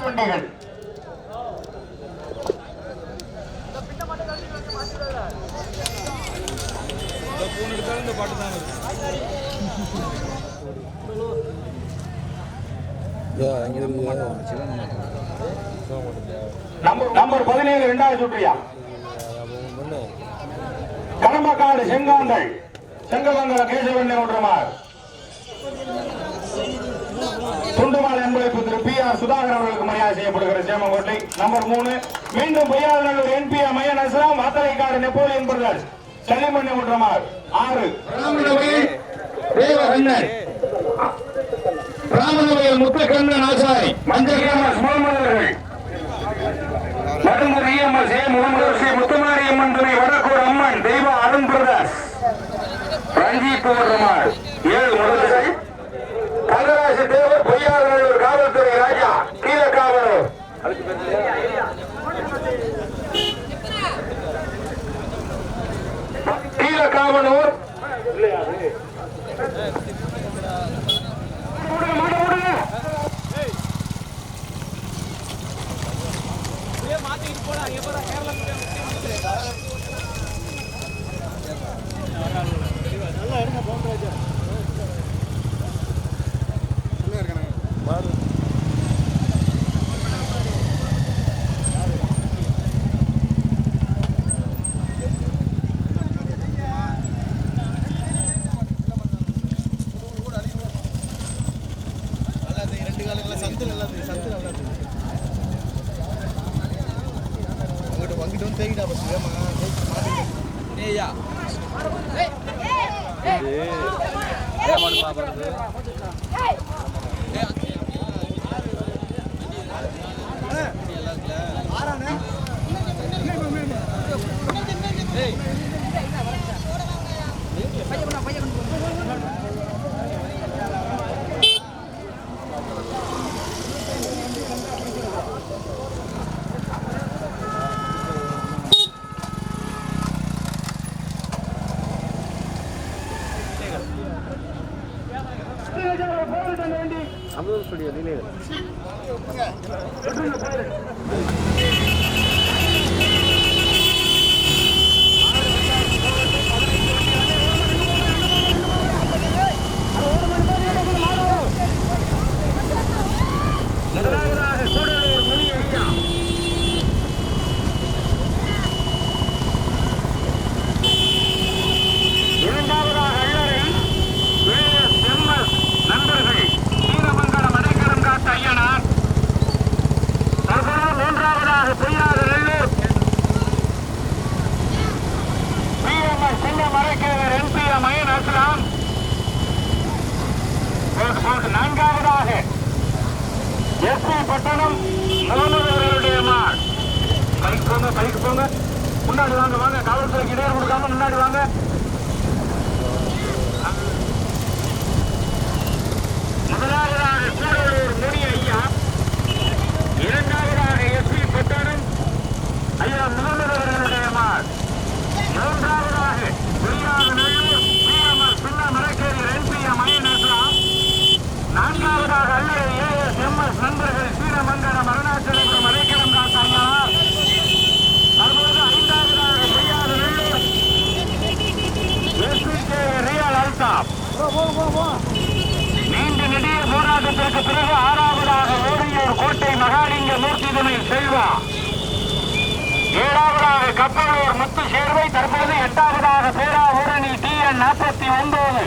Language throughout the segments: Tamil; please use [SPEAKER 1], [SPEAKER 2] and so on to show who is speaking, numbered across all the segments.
[SPEAKER 1] வண்டிகள்
[SPEAKER 2] இந்த பாட்டு தான்
[SPEAKER 1] நம்பர் பதினேழு இரண்டாவது சுற்றியா? கடம்பக்காடு செங்காந்தல் செங்கமங்கல கேசவன் ஒன்றுமார். என்பதற்கு திரு பி ஆர் சுதாகர் அவர்களுக்கு மரியாதை செய்யப்படுகிற சேமங்கோட்டை நம்பர் மூணு மீண்டும் பொய்யாளர் என்பி மயன் அஸ்லாம் வாத்தலைக்காடு நெப்போலியன் பிரதர்ஸ் சலிமண்ணே ஒன்றுமார். ஆறு. ராமநவயல் முத்துக்கண்ணன் ஆசாரி. மஞ்சள் முகமதர்கள் மருந்தூர் இஎம்எஸ் ஏ முகமது ஸ்ரீ முத்துமாரியம்மன் துணை வடக்கூர் அம்மன் தெய்வ அருண் பிரதாஸ். ரஞ்சித் ரமாள் ஏழு முதல்கள் கங்கராசி தேவர் பொய்யாளர் காவல்துறை ராஜா கீழக்காவலூர்
[SPEAKER 2] ரெண்டு காலங்களில் சந்து நல்லா இருக்கு சந்து நல்லா இருக்கு அங்கிட்டு அங்கிட்டு வந்து தேங்கிட்டா பஸ் ஏமா மாட்டேங்குது ஏய்யா அமுதம் ஸ்டுடியோ நீலே
[SPEAKER 1] முதலாவதாக கூடலூர் முனி ஐயா இரண்டாவதாக அள்ளரை ஏஎஸ் எம்எஸ் நண்பர்கள் வீரமங்கலம் அடைக்கலம் காத்த ஐயனார் தற்போது மூன்றாவதாக பொய்யாத நெல்லூர் பிஎம்எஸ் சின்ன மறைக்கவர் என்பிஎம் அயன் அஸ்லாம் நான்காவதாக எஸ்பி பட்டணம் முகமது மார் பைக் போங்க பைக் போங்க. முன்னாடி வாங்க வாங்க. காவல்துறைக்கு இடையே கொடுக்காம முன்னாடி வாங்க. முதலாவதாக கூடலூர் முனி ஐயா இரண்டாவதாக எஸ் பி பட்டணம் ஐயா முதல்வர் அவர்களுடைய மூன்றாவதாக பொய்யாத நல்லூர் பிஎம்எஸ் சின்ன மரக்கேரி என்பிஎம் அயன் அஸ்லாம் நான்காவதாக அல்லது ஏஎஸ் எம்எஸ் நண்பர்கள் சீனமங்கலம் அருணாச்சலபுரம் அடைக்கலம் காத்தார் தற்போது ஐந்தாவதாக பொய்யாத வெள்ளூர் எஸ்பிகே ரியல் அல்தாப் நீண்ட நெடிய போராட்டத்திற்கு பிறகு ஆறாவதாக ஓரியூர் கோட்டை மகாலிங்க மூர்த்தி துணை செல்வா. ஏழாவதாக கப்பலூர் முத்து சேர்வை தற்போது எட்டாவதாக பேராவூரணி டி என் நாற்பத்தி ஒன்பது.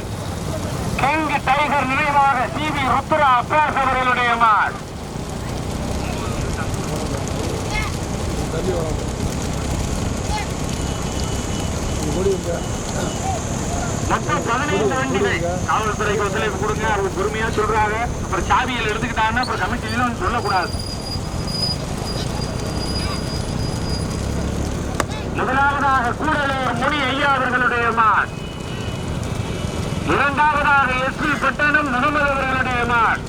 [SPEAKER 1] கிங் டைகர் நினைவாக சி வி ருத்ரா அப்பாஸ் அவர்களுடைய மாள் மொத்தம் பதினைந்து வண்டிகள் காவல்துறைக்கு ஒத்துழைப்பு கொடுங்க அவங்க பொறுமையா சொல்றாங்க. அப்புறம் சாவியில் எடுத்துக்கிட்டாங்கன்னா அப்புறம் கமிட்டியிலும் சொல்லக்கூடாது. முதலாவதாக கூடலூர் முனி ஐயா அவர்களுடைய மான். இரண்டாவதாக எஸ் பி பட்டணம் முகமது அவர்களுடைய மாள்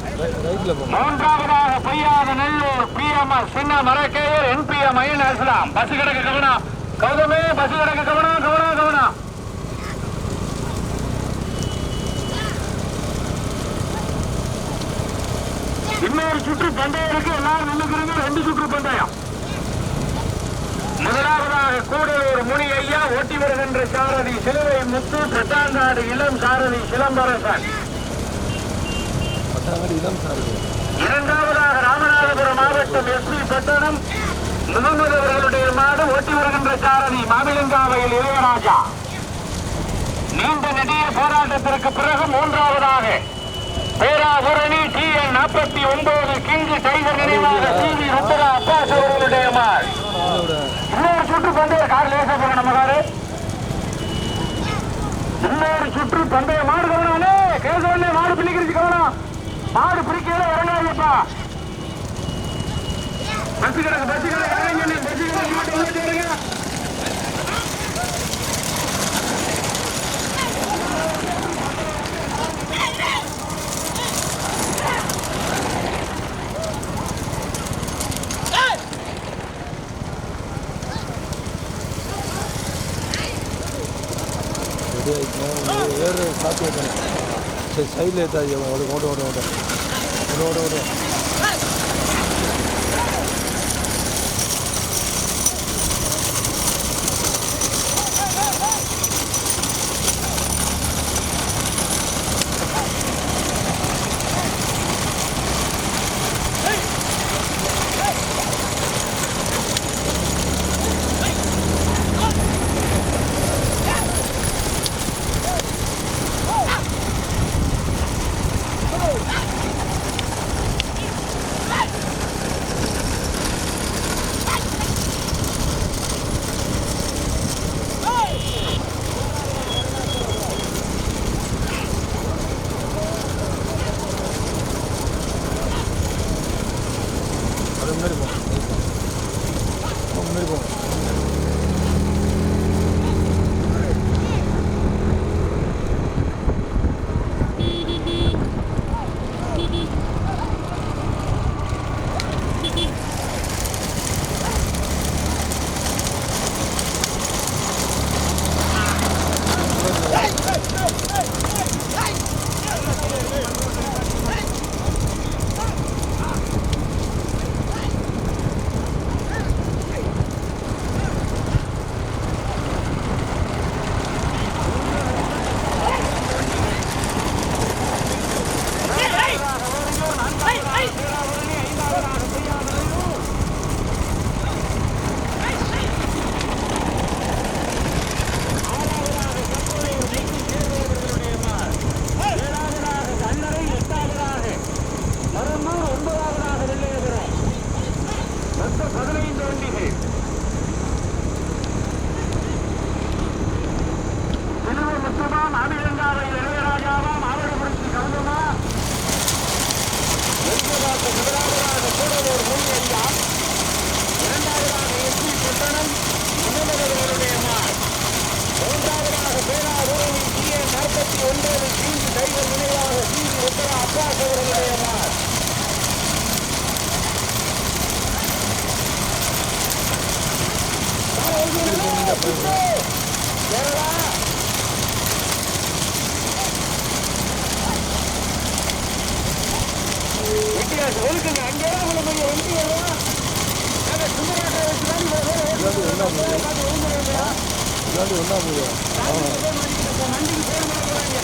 [SPEAKER 1] மூன்றாவதாக பொய்யாத நெல்லூர் பி எம் எஸ் சின்ன Marakkayar NPM iron Aslam bus கிடக்கு கவனம். கௌதமே பஸ் கிடக்கு கவனம் கவனம் கவனம். இன்னொரு சுற்று பந்தயம் இருக்கு எல்லாரும் நின்னுக்கிறீங்க ரெண்டு சுற்று பந்தயம். முதலாவதாக கூடலூர் முனி ஐயா ஓட்டி வருகின்ற சாரதி சிலுவை முத்து பிரத்தாங்காடு இளம் சாரதி சிலம்பரசன்.
[SPEAKER 3] பட்டாங்கடி
[SPEAKER 1] இரண்டாவதாக ராமநாதபுரம் மாவட்டம் எஸ்பி பட்டணம். முகமது அவர்களுடைய மாடு ஓட்டி வருகின்ற சாரதி மாவிலங்காவையில் இளையராஜா. நீண்ட நெடிய போராட்டத்திற்கு பிறகு மூன்றாவதாக பேராபுரணி டி என் நாற்பத்தி ஒன்பது கிங்கு டைகர் நினைவாக டிவி ருத்ரா அப்பாஸ் அவர்களுடைய மாடு இன்னொரு சுற்று பந்தய கார் லேசா போற நம்ம காரு. இன்னொரு சுற்று பந்தய மாடு கவனானே கேசவனே மாடு பிடிக்கிறது கவனம். மாடு பிடிக்கல இறங்காதப்பா பஸ் கிடக்கு பஸ் கிடக்கு. இறங்க பஸ் கிடக்கு மாட்டு வந்து இறங்க
[SPEAKER 3] ரெடி ஆகிக்கணும் வைக்கணும் சரி சைடில் ஏற்றாது ஓடு ஓடு ஓடு ஓடு. ஓடு ஓடு ஓடு. கேரளா வித்தியாசம் ஒதுக்குங்க அங்கே உங்களுக்கு கொஞ்சம் வண்டி வரும் நாங்க சுந்தராட்டை வச்சு தான் இவ்வளவு தூரம் ஓட்டி இல்லாட்டி ஒன்றா முடியும்? ஒன்றா முடியும்
[SPEAKER 1] சாமி போய் மாட்டிக்கிட்டு போ, வண்டிக்கு பேர் மாட்ட போறாங்க.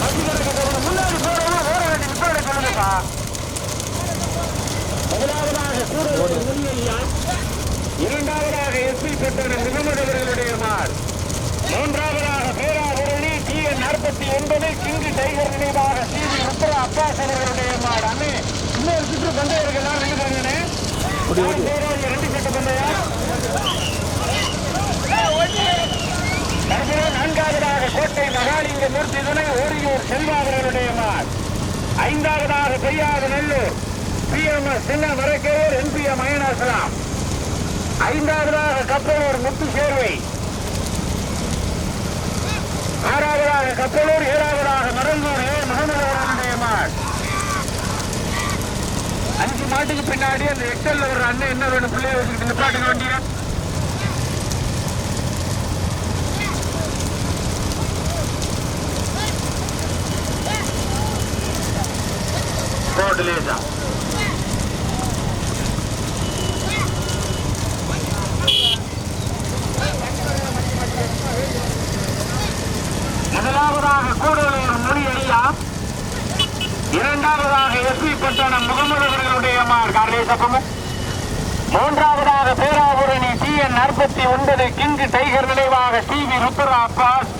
[SPEAKER 1] வண்டிகளுக்கு போகணும். முன்னாடி போறவங்க ஓர வேண்டிய நிப்பாட சொல்லுங்கப்பா. இரண்டாவதாக எஸ்பி பட்டணம் முகமது அவர்களுடைய மார். மூன்றாவதாக பேராவூரணி டி என் நாற்பத்தி ஒன்பது கிங்கு டைகர் நினைவாக சிவி உத்தர அப்பாஸ் அவர்களுடைய மாடு அண்ணே இன்னொரு சுற்று பந்தயம்
[SPEAKER 3] ஓடி, ஓடி.
[SPEAKER 1] ரெண்டு சட்ட பந்தயம் நான்காவதாக கோட்டை மகாலிங்க மூர்த்தி துணை ஓரியூர் செல்வா அவர்களுடைய மார். ஐந்தாவதாக Periyar Nallur. PMS M S Chinna Marakkevar NPM அயனாசலாம் ஐந்தாவதாக கப்பலூர் முத்து சேர்வை. ஆறாவதாக கப்பலூர் ஏழாவதாக மரங்கூர் ஏ. முகமது அவர்களுடைய அஞ்சு மாட்டுக்கு பின்னாடி அந்த எக்ஸல்ல ஒரு அண்ணன் என்ன வேணும் பிள்ளைய வச்சுக்கிட்டு நிப்பாட்டுங்க வண்டியை ரோடு லேசா. முதலாவதாக கூடலூர் மொழி அடியா இரண்டாவதாக எஸ்பி பட்டணம் முகமது அவர்களுடைய மார் கார்லேசப்பமும் மூன்றாவதாக பேராபுரணி டி என் நாற்பத்தி ஒன்பது கிங்கு டைகர் நினைவாக டி வி ருத்ரா அப்பாஸ்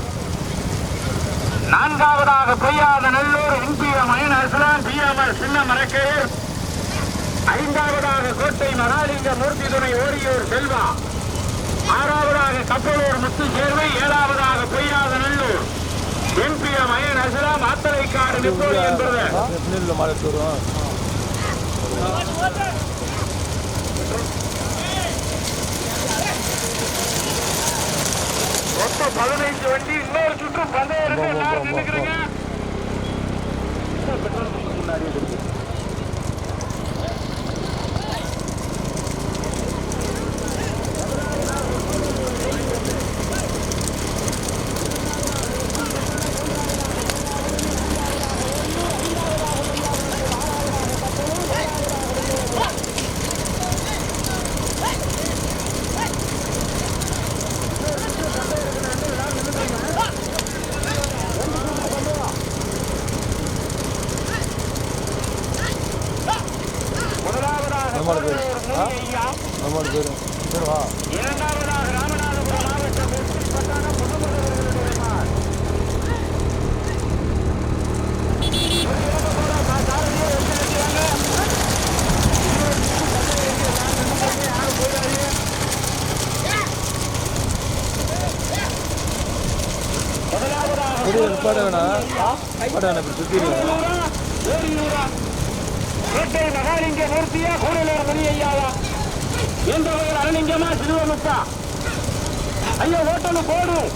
[SPEAKER 1] நான்காவதாக பொய்யாத நல்லூர் எம்பிஎம் அயன் அஸ்லான் பிஎம்எஸ் சின்ன மரக்கேர் ஐந்தாவதாக கோட்டை மகாலிங்க மூர்த்தி துணை ஓரியூர் செல்வா. ஆறாவதாக கப்பலூர் முத்து சேர்வை. ஏழாவதாக பொய்யாத நல்லூர் எம்பிஎம் அயன் அஸ்லாம் ஆத்தலைக்காடு நெப்போலியன் பிரதர்
[SPEAKER 3] பின்னணியில் மாலை வரும்
[SPEAKER 1] மொத்தம் பதினைஞ்சு வண்டி இன்னொரு சுற்று பந்தயம் இருக்கு எல்லாரும் நின்னுக்கிறீங்க. இருக்கு
[SPEAKER 3] நம்மளோட பேர்.
[SPEAKER 1] கோடலூர்
[SPEAKER 3] ஆ?
[SPEAKER 1] முனி ஐயா
[SPEAKER 3] நம்மளோட பேரும் சரி வா
[SPEAKER 1] இரண்டாவதாக ராமநாதபுரம் மாவட்டம் எஸ்பி பட்டணம் முகமது அவர்களுடைய மார்.
[SPEAKER 3] நிப்பாட வேணாம் நிப்பாட வேணாம் இப்படி
[SPEAKER 1] மகாலிங்க மூர்த்தியா கூடலூர் மணி ஐயாவா? எந்த வகையில் அருணிங்கமா சிறுவமுத்தா ஐயோ ஓட்டலு போடும்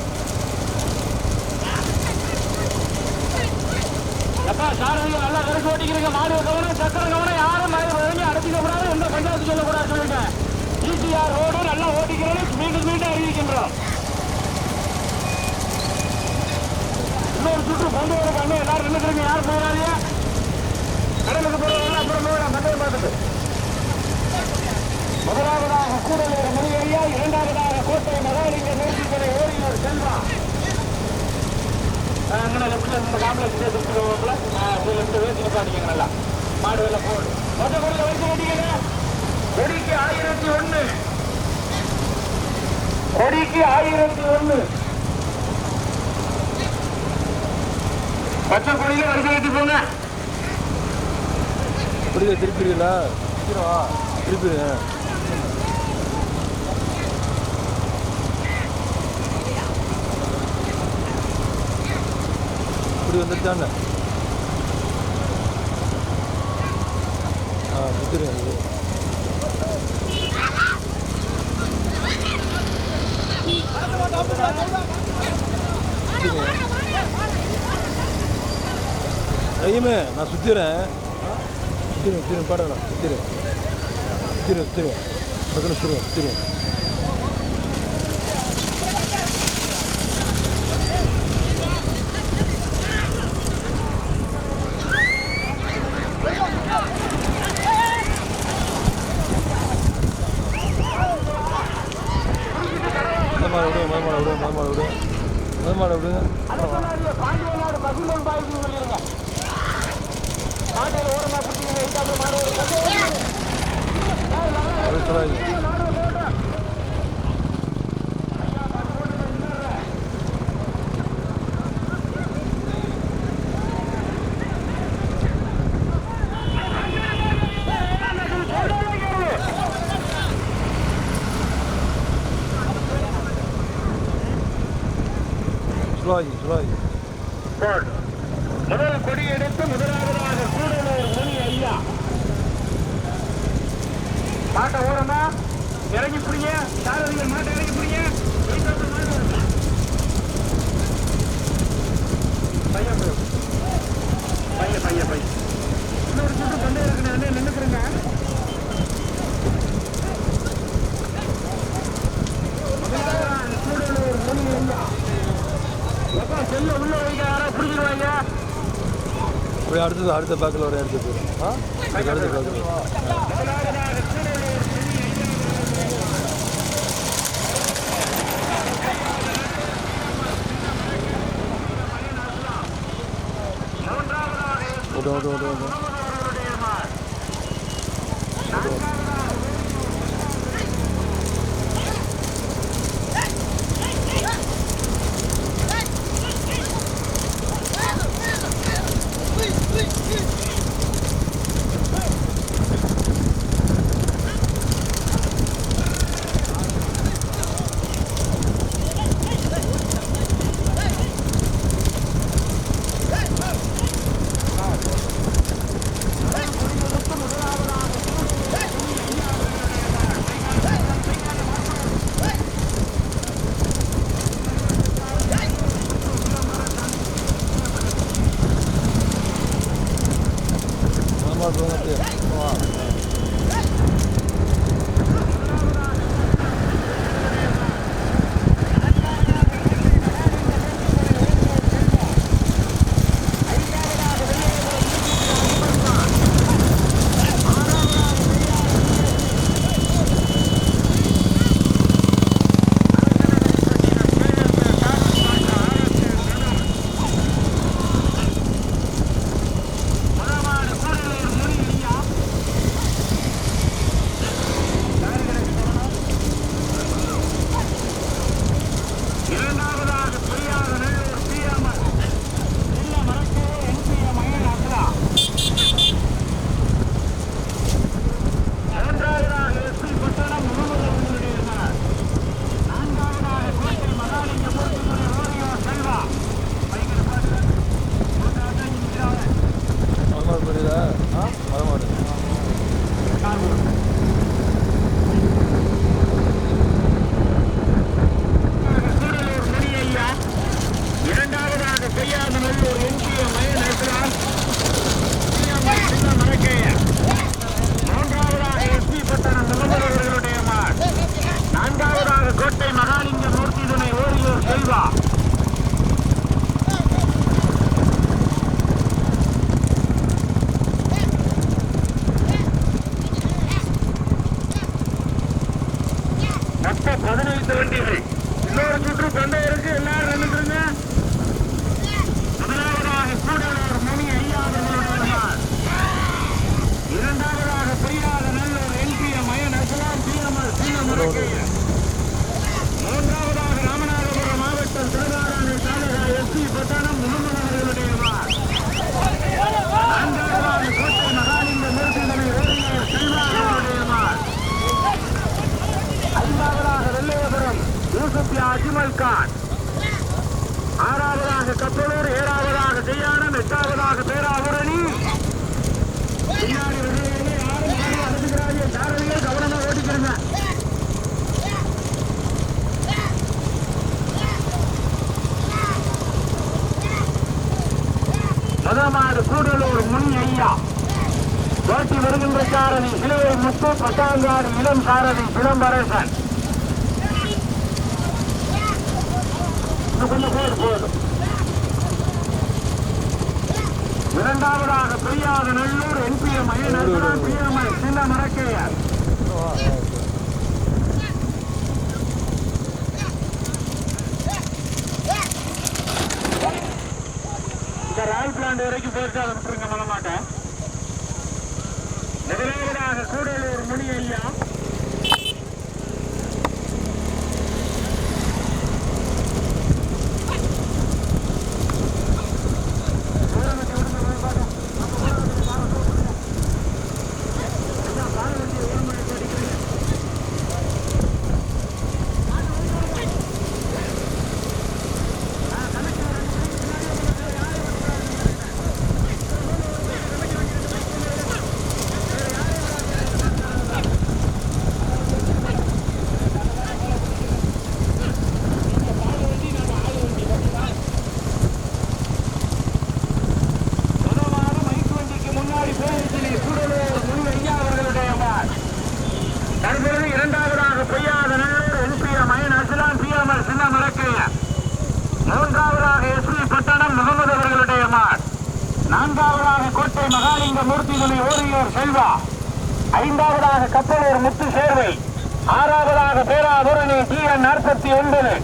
[SPEAKER 1] எப்பா சாரதிகள் நல்லா கரைச்சு ஓட்டிக்கிறீங்க. மாடு கவனம் சக்கர கவனம் யாரும் வழங்கி அடைச்சிக்க கூடாது எந்த பஞ்சாயத்து சொல்லக்கூடாது சொல்லிட்டேன். ஈசிஆர் ரோடு நல்லா ஓட்டிக்கிறோம். மீண்டும் மீண்டும் அறிவிக்கின்றோம். இன்னொரு சுற்று கொண்டு வர பண்ணி. எல்லாரும் நின்றுக்கிறீங்க யாரும் போயிடாதீங்க கடலுக்கு போகிறவங்க அப்புறம் போயிடலாம் மக்களை பார்த்துட்டு. முதலாவதாக கூடலூர் முனியையா இரண்டாவதாக கோட்டை மகாலிங்க நேர்த்திக்கரை ஓரியூர் செல்வா. அங்கே லெஃப்ட்ல இந்த காம்ப்ளெக்ஸ் திருச்சிருவோம்ல லெஃப்ட் வேசி நிப்பாட்டிக்கங்க நல்லா. மாடு வெள்ள போடு. மொத்த கொடியில் வச்சு கட்டிக்கங்க. கொடிக்கு ஆயிரத்தி ஒண்ணு. கொடிக்கு ஆயிரத்தி ஒண்ணு. பச்சை கொடியில வரிசை கட்டி போங்க.
[SPEAKER 3] கொடியை திருப்பிடுங்களா திருப்பிடுங்க இப்படி வந்துட்டாங்க ஆ சுற்றிடுங்க ஐயமே நான் சுற்றிடுறேன் சுற்றிடுவேன் சுற்றிடுவேன் பாடலாம் சுற்றிடுவேன் சுற்றிடுவேன் சுற்றிடுவேன் பக்கத்தில் சுற்றுவேன் சுற்றிடுவேன்
[SPEAKER 1] மாட்டை ஓரமா இறங்கி பிடிங்க. சாரதிகள் மாட்டை இறங்கி பிடிங்க. பையன் பையன். பையன் பையன் இன்னொரு சுட்டு கொண்டே இருக்கிறேன் நின்றுக்கிறேங்க
[SPEAKER 3] அடுத்தது அடுத்த பேக்கில் ஒரு இடத்துக்கு அடுத்த பேக்கில் ஓட்டு ஓட்டு ஓட்டு ஓட்டு ஆமாம் தோணுது வா
[SPEAKER 1] இரண்டாவதாக பெரியார் நல்லூர் பிஎம்எல் இல்ல மரக்கே எம்பிய மகன் அப்துல்லா மூன்றாவதாக எஸ்பி பட்டணம் முகமது அவர்களுடையவர் நான்காவதாக கோட்டை மகாலிங்கமூர்த்தியுடைய ரோடியோ செல்வா பைக்கர் பாட்டு மூன்றாவது நிற்கிறாங்க
[SPEAKER 3] வரமாடு புரியுதா ஆ வரமாடு
[SPEAKER 1] கூடலூர் முனியையா இரண்டாவதாக செய்யாது நல்லூர் மரக்கையா மூன்றாவதாக எஸ்பி பட்டணம் அவர்களுடைய நான்காவதாக கோட்டை மகாலிங்க மூர்த்தி துணை ஓரியூர் செல்வா பதினைந்து வண்டிகள். இன்னொரு சுற்று தொண்டையருக்கு எல்லாரும் நின்றுங்க முதலாவதாக கூடலூர் மணி ஐயா அவர்களுடைய மார். இரண்டாவதாக பெரியாத நல்லூர் எம்பிஎம் மயன் அசலாம் பிஎம்எல் சீனமரக்கையர் மூன்றாவதாக ராமநாதபுரம் மாவட்டம் திருவாராணி தாலுகா எஸ்பி பட்டணம் முகமது அவர்களுடைய மார். நான்காவதாக கோட்டை மகாலிங்க மூர்த்திகளை ஓரியூர் செல்வா அவர்களுடைய மார். ஐந்தாவதாக வெள்ளையபுரம் யூசுப்யா அஜ்மல் கான். ஆறாவதாக கப்பலூர் ஏழாவதாக செய்யானம் எட்டாவதாக பேராபுரணி. பின்னாடி கவனமா ஓட்டிக்கிறங்க முதமாடு கூடலூர் முன் ஐயா. ஓட்டி வருகின்ற சாரதி இளைய முத்து பட்டாங்காடு இளம் சாரதி சிதம்பரசன். இரண்டாவதாக பெரியாத நல்லூர் என்பிஎம் ஐயன் பிஎம்ஐ சின்ன மரக்கையார். இந்த ராயல் பிளாண்ட் வரைக்கும் போயிட்டு அதை விட்டுருங்க பண்ண மாட்டேன் முதலாவதாக கூடலூர் முனி ஐயா அண்ணார் நான்காவதாக கோட்டை மகாலிங்க மூர்த்திகளை ஓரியூர் செல்வா. ஐந்தாவதாக கப்பலூர் முத்து சேர்வை. ஆறாவதாக பேராபுரணி டி என் நாற்பத்தி ஒன்பது.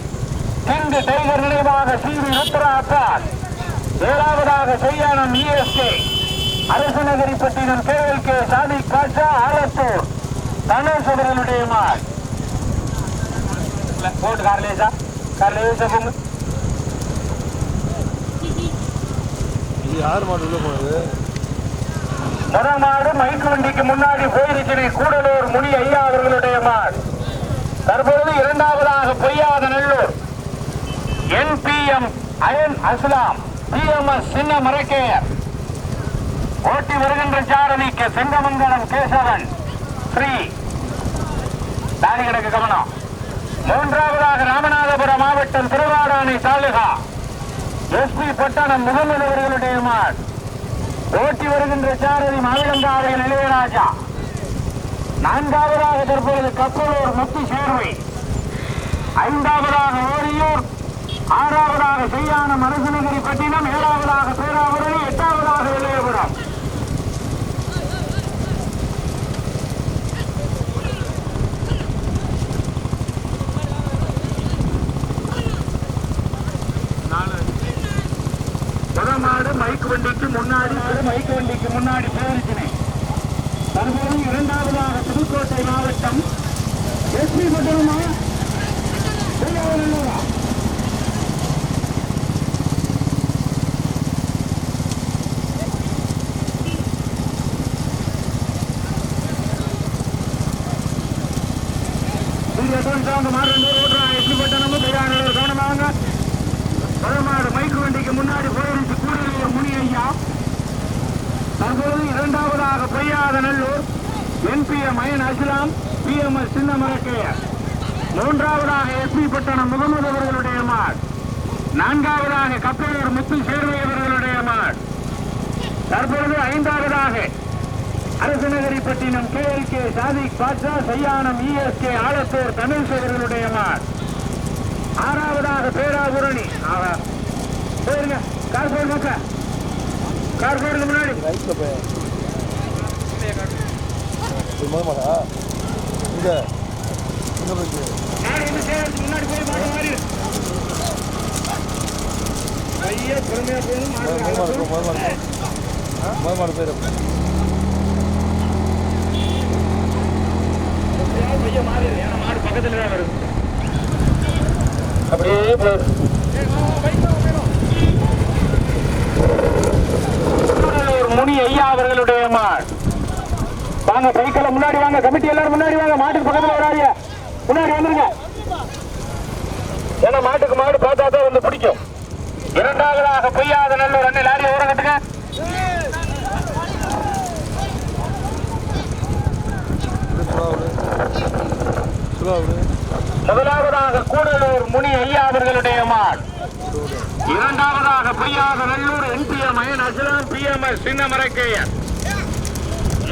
[SPEAKER 1] தெங்கு டைகர் நினைவாக சி வி ருத்ரா அத்தால் ஏழாவதாக செய்யானம் இஎஸ்கே அரசநகரி பட்டினம் கேவல் கே சாதி காட்சா ஆலத்தூர். தனுஷ் அவர்களுடைய மால் போட்டு கார்லேசா கார்லேசா
[SPEAKER 3] இது யார் மாடு உள்ள போனது?
[SPEAKER 1] முதமாடு மைக்கு வண்டிக்கு முன்னாடி போயிருக்கிறது கூடலூர் முனி ஐயா அவர்களுடைய மாடு. தற்பொழுது இரண்டாவதாக Poyyatha Nallur. NPM iron Aslam PMS Chinna மரக்கேயர் ஓட்டி வருகின்ற சாரதிக்கு செங்கமங்கலம் கேசவன் ஸ்ரீ தாடி கிடக்கு கவனம். மூன்றாவதாக ராமநாதபுரம் மாவட்டம் திருவாடானை தாலுகா. எஸ்பி பட்டணம் முகமது அவர்களுடைய மாடு ஓட்டி வருகின்ற சாரதி மாவிலங்காவையில் இளையராஜா நான்காவதாக தற்பொழுது கப்பலூர் முத்து சேர்வை. ஐந்தாவதாக ஓரியூர் ஆறாவதாக செய்யான அரசநகரி பட்டினம் ஏழாவதாக பேராவரணி எட்டாவதாக இளையபுரம் முதமாடு மைக்கு வண்டிக்கு முன்னாடி மைக்கு வண்டிக்கு முன்னாடி போயிருக்கிறேன். தற்போது இரண்டாவதாக புதுக்கோட்டை மாவட்டம். எஸ்பி மற்றும் பெரியாவூரா கவனமாங்க பழமாடு மைக்கு வண்டிக்கு முன்னாடி போயிருச்சு கூடலூர் முனி ஐயா தற்போது இரண்டாவதாக Poyyatha Nallur NPM iron Aslam PMS Chinna Marakkaiyar மூன்றாவதாக எஸ்பி பட்டணம் முகமது அவர்களுடைய மாட் நான்காவதாக கப்பலூர் முத்து சேர்வை அவர்களுடைய மாட் தற்பொழுது ஐந்தாவதாக அரசநகரிப்பட்டினம் கேஎல்கே சாதிக் பாட்சா செய்யானம் இஎஸ்கே ஆலத்தூர் தமிழ்ஸ் அவர்களுடைய மாட் ஆறாவதாக பேராபுரணி. போயிருங்க. கார் கார் முன்னாடி.
[SPEAKER 3] போய் போயிட்டு
[SPEAKER 1] மாடு வந்து சேர்றதுக்கு முன்னாடி போய் மாடு மாறி ஐயா பொறுமையா போகணும் மாடு
[SPEAKER 3] மாடு இருக்கும் முத மாடு இருக்கும் முத மாடு பேர்
[SPEAKER 1] எப்படியாவது பையன் மாறிடு ஏன்னா மாடு பக்கத்துல தான் வருது அப்படியே போகுது ஒரு முனி ஐயா அவர்களுடைய மாடு வாங்க சைக்கிள முன்னாடி வாங்க கமிட்டி எல்லாரும் முன்னாடி வாங்க மாட்டுக்கு பக்கத்துல வராங்க முன்னாடி வந்துருங்க ஏன்னா மாட்டுக்கு மாடு பார்த்தா தான் வந்து பிடிக்கும். இரண்டாவதாக பொய்யாத நல்லூர் அண்ணன் லாரி
[SPEAKER 3] ஓரங்கட்டுங்க.
[SPEAKER 1] முதலாவதாக கூடலூர் முனி ஐயா அவர்களுடைய மான். இரண்டாவதாக பிரியாக நல்லூர் என்பிஎம் அயன் அசலாம் பிஎம்எஸ் சின்னமரக்கையர்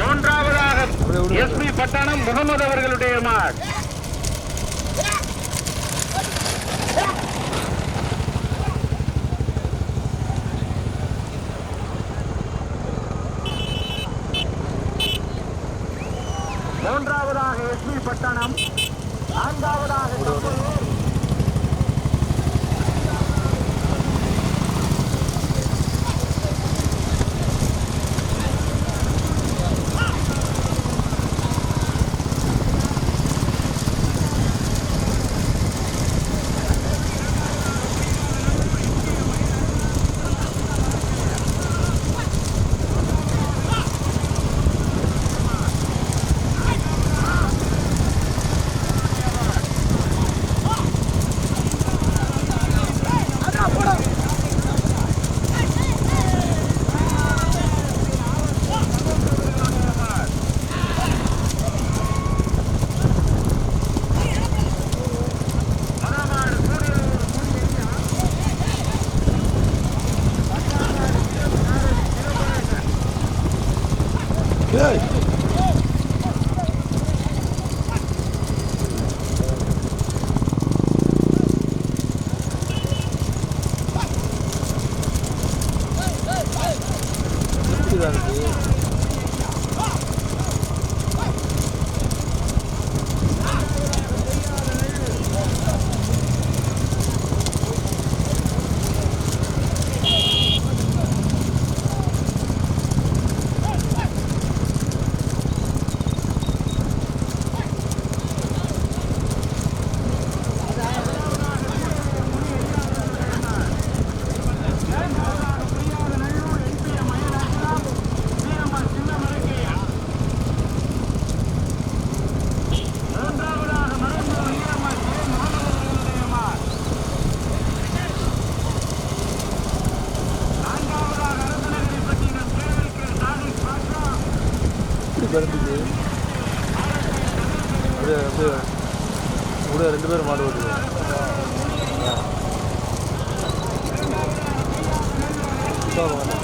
[SPEAKER 1] மூன்றாவதாக எஸ்பி பட்டணம் முகமது அவர்களுடைய மான். மூன்றாவதாக எஸ்பி பட்டணம் 快快